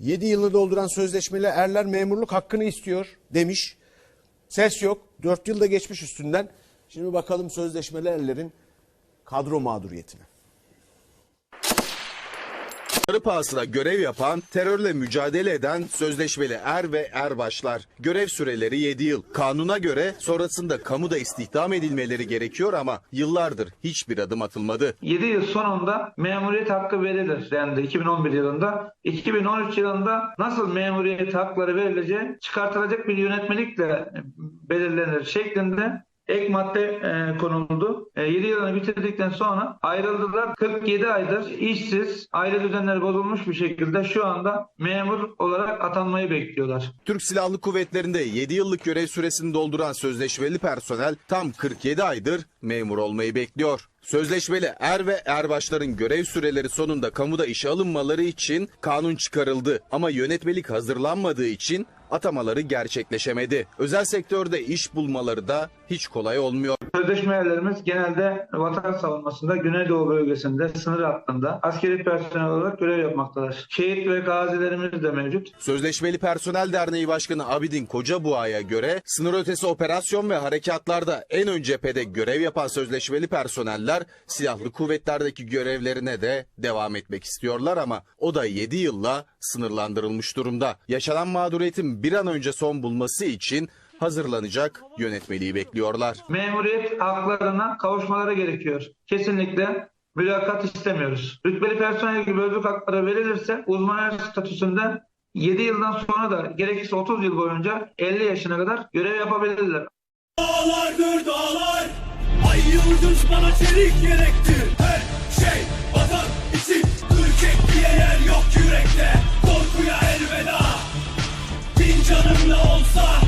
7 yılını dolduran sözleşmeli erler memurluk hakkını istiyor demiş. Ses yok. 4 yılda geçmiş üstünden. Şimdi bakalım sözleşmeli erlerin kadro mağduriyetine. Sarı pahasına görev yapan, terörle mücadele eden sözleşmeli er ve erbaşlar. Görev süreleri 7 yıl. Kanuna göre sonrasında kamuda istihdam edilmeleri gerekiyor ama yıllardır hiçbir adım atılmadı. 7 yıl sonunda memuriyet hakkı verilir dendi 2011 yılında. 2013 yılında nasıl memuriyet hakları verileceği çıkartılacak bir yönetmelikle belirlenir şeklinde ek madde e, konuldu. E, 7 yılını bitirdikten sonra ayrıldılar. 47 aydır işsiz, aile düzenleri bozulmuş bir şekilde şu anda memur olarak atanmayı bekliyorlar. Türk Silahlı Kuvvetleri'nde 7 yıllık görev süresini dolduran sözleşmeli personel tam 47 aydır memur olmayı bekliyor. Sözleşmeli er ve erbaşların görev süreleri sonunda kamuda işe alınmaları için kanun çıkarıldı ama yönetmelik hazırlanmadığı için atamaları gerçekleşemedi. Özel sektörde iş bulmaları da hiç kolay olmuyor. Sözleşme erlerimiz genelde vatan savunmasında Güneydoğu bölgesinde sınır hattında askeri personel olarak görev yapmaktalar. Şehit ve gazilerimiz de mevcut. Sözleşmeli Personel Derneği Başkanı Abidin Kocabuğa'ya göre sınır ötesi operasyon ve harekatlarda en ön cephede görev yapan sözleşmeli personeller silahlı kuvvetlerdeki görevlerine de devam etmek istiyorlar ama o da 7 yılla sınırlandırılmış durumda. Yaşanan mağduriyetin bir an önce son bulması için hazırlanacak yönetmeliği bekliyorlar. Memuriyet haklarına kavuşmaları gerekiyor. Kesinlikle mülakat istemiyoruz. Rütbeli personel gibi özlük hakları verilirse uzman statüsünde 7 yıldan sonra da gerekirse 30 yıl boyunca 50 yaşına kadar görev yapabilirler. Dağlardır dağlar Düşmana çelik gerektir Her şey vatan için Ürkek diye yer yok yürekte. Korkuya elveda. Bin canımla olsa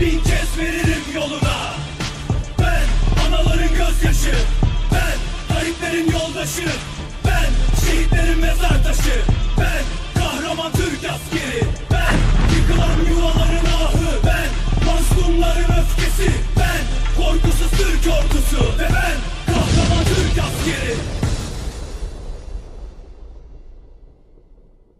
Bin kez veririm yoluna. Ben anaların gözyaşı. Ben gariplerin yoldaşı. Ben şehitlerin mezar taşı. Ben kahraman Türk askeri. Ben yıkılan yuvaların ahı. Ben mazlumların öfkesi.